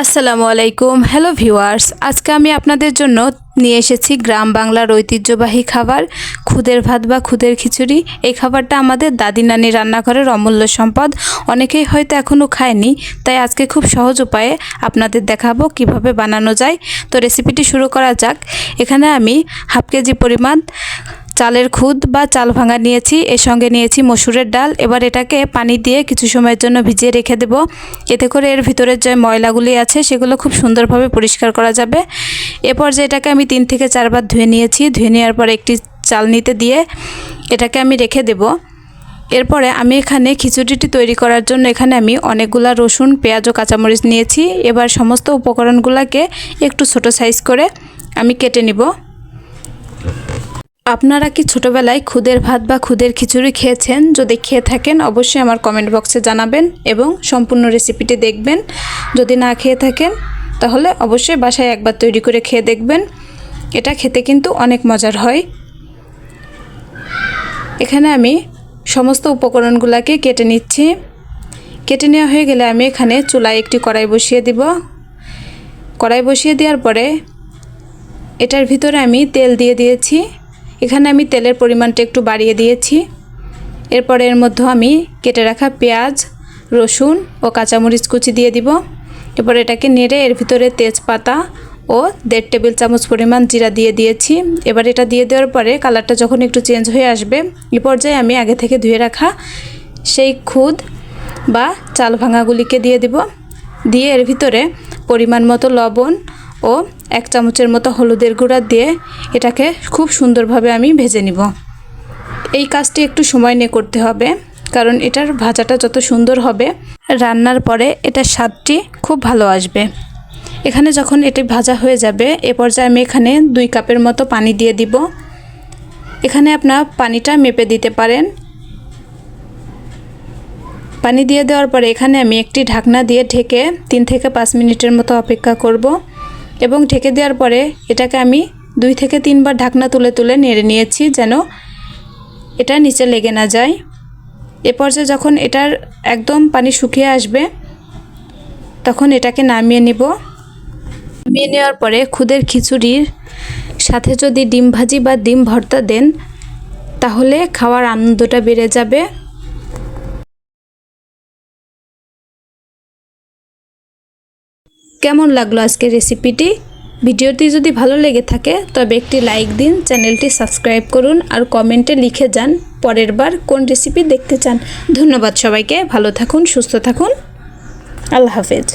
আসসালামু আলাইকুম। Hello viewers আজকে আমি আপনাদের জন্য নিয়ে এসেছি গ্রাম বাংলার ঐতিহ্যবাহী খাবার, খুদের ভাত বা খুদের খিচুড়ি। এই খাবারটা আমাদের দাদি নানি রান্নাঘরের অমূল্য সম্পদ। অনেকেই হয়তো এখনও খায়নি, তাই আজকে খুব সহজ উপায়ে আপনাদের দেখাবো কীভাবে বানানো যায়। তো রেসিপিটি শুরু করা যাক। এখানে আমি হাফ কেজি পরিমাণ চালের খুদ বা চাল ভাঙা নিয়েছি, এর সঙ্গে নিয়েছি মসুরের ডাল। এবার এটাকে পানি দিয়ে কিছু সময়ের জন্য ভিজিয়ে রেখে দেব। এতে করে এর ভিতরের যে ময়লাগুলি আছে, সেগুলো খুব সুন্দরভাবে পরিষ্কার করা যাবে। এরপর যে এটাকে আমি তিন থেকে চারবার ধুয়ে নিয়েছি। ধুয়ে নেওয়ার পর একটি চাল নিতে দিয়ে এটাকে আমি রেখে দেব। এরপরে আমি এখানে খিচুড়িটি তৈরি করার জন্য এখানে আমি অনেকগুলা রসুন, পেঁয়াজ ও কাঁচামরিচ নিয়েছি। এবার সমস্ত উপকরণগুলোকে একটু ছোট সাইজ করে আমি কেটে নিব। আপনারা কি ছোটবেলায় খুদের ভাত বা খুদের খিচুড়ি খেয়েছেন? যদি খেয়ে থাকেন, অবশ্যই আমার কমেন্ট বক্সে জানাবেন এবং সম্পূর্ণ রেসিপিটি দেখবেন। যদি না খেয়ে থাকেন, তাহলে অবশ্যই বাসায় একবার তৈরি করে খেয়ে দেখবেন। এটা খেতে কিন্তু অনেক মজার হয়। এখানে আমি সমস্ত উপকরণগুলোকে কেটে নিচ্ছি। কেটে নেওয়া হয়ে গেলে আমি এখানে চুলায় একটি কড়াই বসিয়ে দিব। কড়াই বসিয়ে দেওয়ার পরে এটার ভিতরে আমি তেল দিয়ে দিয়েছি। এখানে আমি তেলের পরিমাণটা একটু বাড়িয়ে দিয়েছি। এরপরে এর মধ্যে আমি কেটে রাখা পেঁয়াজ, রসুন ও কাঁচামরিচ কুচি দিয়ে দিব। এরপর এটাকে নেড়ে এর ভিতরে তেজপাতা ও দেড় টেবিল চামচ পরিমাণ জিরা দিয়ে দিয়েছি। এবার এটা দিয়ে দেওয়ার পরে কালারটা যখন একটু চেঞ্জ হয়ে আসবে, এ পর্যায়ে আমি আগে থেকে ধুয়ে রাখা সেই খুদ বা চাল ভাঙাগুলিকে দিয়ে দিব। দিয়ে এর ভিতরে পরিমাণ মতো লবণ ও এক চামচের মতো হলুদের গুঁড়া দিয়ে এটাকে খুব সুন্দরভাবে আমি ভেজে নিব। এই কাজটি একটু সময় নিয়ে করতে হবে, কারণ এটার ভাজাটা যত সুন্দর হবে, রান্নার পরে এটার স্বাদটি খুব ভালো আসবে। এখানে যখন এটি ভাজা হয়ে যাবে, এ পর্যায়ে আমি এখানে দুই কাপের মতো পানি দিয়ে দিব। এখানে আপনার পানিটা মেপে দিতে পারেন। পানি দিয়ে দেওয়ার পরে এখানে আমি একটি ঢাকনা দিয়ে ঢেকে তিন থেকে পাঁচ মিনিটের মতো অপেক্ষা করব। এবং ঢেকে দেওয়ার পরে এটাকে আমি দুই থেকে তিনবার ঢাকনা তুলে তুলে নেড়ে নিয়েছি যেন এটা নিচে লেগে না যায়। এ পর্যায়ে যখন এটার একদম পানি শুকিয়ে আসবে, তখন এটাকে নামিয়ে নিব। নামিয়ে নেওয়ার পরে খুদের খিচুড়ির সাথে যদি ডিম ভাজি বা ডিম ভর্তা দেন, তাহলে খাওয়ার আনন্দটা বেড়ে যাবে। কেমন লাগল আজকের রেসিপিটি ভিডিওটি যদি ভালো লেগে থাকে, তবে একটি লাইক দিন, চ্যানেলটি সাবস্ক্রাইব করুন আর কমেন্টে লিখে যান পরের বার কোন রেসিপি দেখতে চান। ধন্যবাদ সবাইকে, ভালো থাকুন, সুস্থ থাকুন। আল্লাহ হাফেজ।